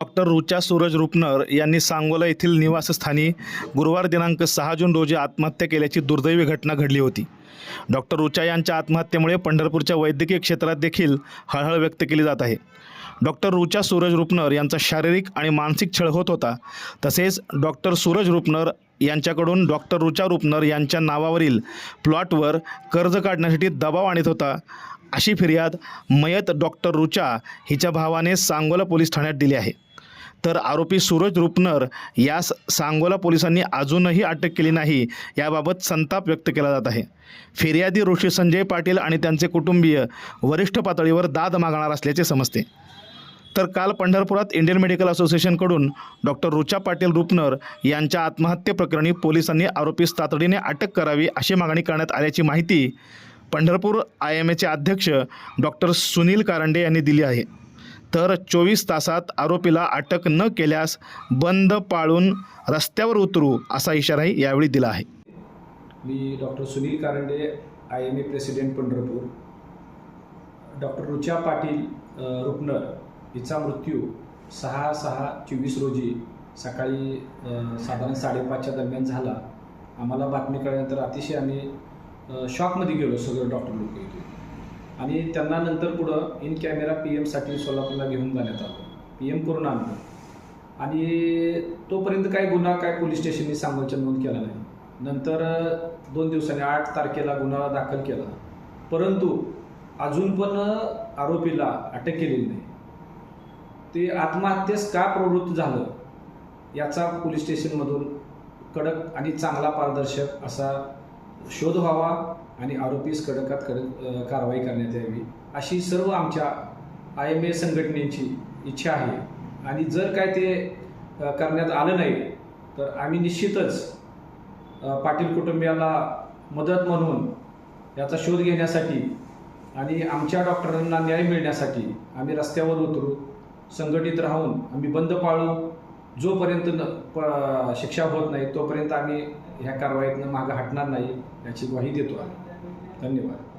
Doctor Rucha Suraj Rupnar यांनी सांगोला येथील निवासस्थानी गुरुवार दिनांक सहा जून रोजी आत्महत्या केल्याची दुर्दैवी घटना घडली होती. डॉक्टर रुचा यांच्या आत्महत्येमुळे पंढरपूरच्या वैद्यकीय क्षेत्रात देखील हळहळ व्यक्त केली जात आहे. डॉक्टर रुचा सूरज रुपनर यांचा शारीरिक आणि मानसिक छळ होत होता. तसेच डॉक्टर सूरज रुपनर यांच्याकडून डॉक्टर रुचा रुपनर यांच्या नावावरील प्लॉटवर कर्ज काढण्यासाठी दबाव आणत होता. अशी फिर्याद मयत डॉक्टर रुचा हिच्या भावाने सांगोला पोलीस ठाण्यात दिली आहे. तर आरोपी सूरज रुपनर यास सांगोला पोलिसांनी अजूनही अटक केली नाही. याबाबत संताप व्यक्त केला जात आहे. फिर्यादी ऋषी संजय पाटील आणि त्यांचे कुटुंबीय वरिष्ठ पातळीवर दाद मागणार असल्याचे समजते. तर काल पंढरपुरात इंडियन मेडिकल असोसिएशनकडून डॉक्टर रुचा पाटील रुपनर यांच्या आत्महत्येप्रकरणी पोलिसांनी आरोपीस तातडीने अटक करावी अशी मागणी करण्यात आल्याची माहिती पंढरपूर आय एम एचे अध्यक्ष डॉक्टर सुनील कारंडे यांनी दिली आहे. तर चोवीस तासात आरोपीला अटक न केल्यास बंद पाळून रस्त्यावर उतरू असा इशाराही यावेळी दिला आहे. मी doctor Sunil Karande I M A president Pandharpur. Doctor Rucha Patil Rupnar हिचा मृत्यू सहा सहा चोवीस रोजी सकाळी साधारण साडेपाचच्या दरम्यान झाला. आम्हाला बातमी कळल्यानंतर अतिशय आम्ही शॉकमध्ये गेलो सगळं डॉक्टर लोक आणि त्यांना नंतर पुढं इन कॅमेरा पी एमसाठी सोलापूरला घेऊन जाण्यात आलं. पी एम करून आणलं. आणि तोपर्यंत काय गुन्हा काय पोलीस स्टेशनने सांगोलच्या नोंद केला नाही. नंतर दोन दिवसांनी आठ तारखेला गुन्हा दाखल केला. परंतु अजून पण आरोपीला अटक केलेली नाही. ते आत्महत्येस का प्रवृत्त झालं याचा पोलीस स्टेशनमधून कडक आणि चांगला पारदर्शक असा शोध व्हावा आणि आरोपीस कडकात कडक कारवाई करण्यात यावी अशी सर्व आमच्या आय एम ए संघटनेची इच्छा आहे. आणि जर काय ते करण्यात आलं नाही तर आम्ही निश्चितच पाटील कुटुंबियाला मदत म्हणून याचा शोध घेण्यासाठी आणि आमच्या डॉक्टरांना न्याय मिळण्यासाठी आम्ही रस्त्यावर उतरू संघटित राहून आम्ही बंद पाळू जोपर्यंत न प शिक्षा होत नाही तोपर्यंत आम्ही ह्या कारवाईतनं मागं हटणार नाही याची ग्वाही देतो आम्ही. 等你们。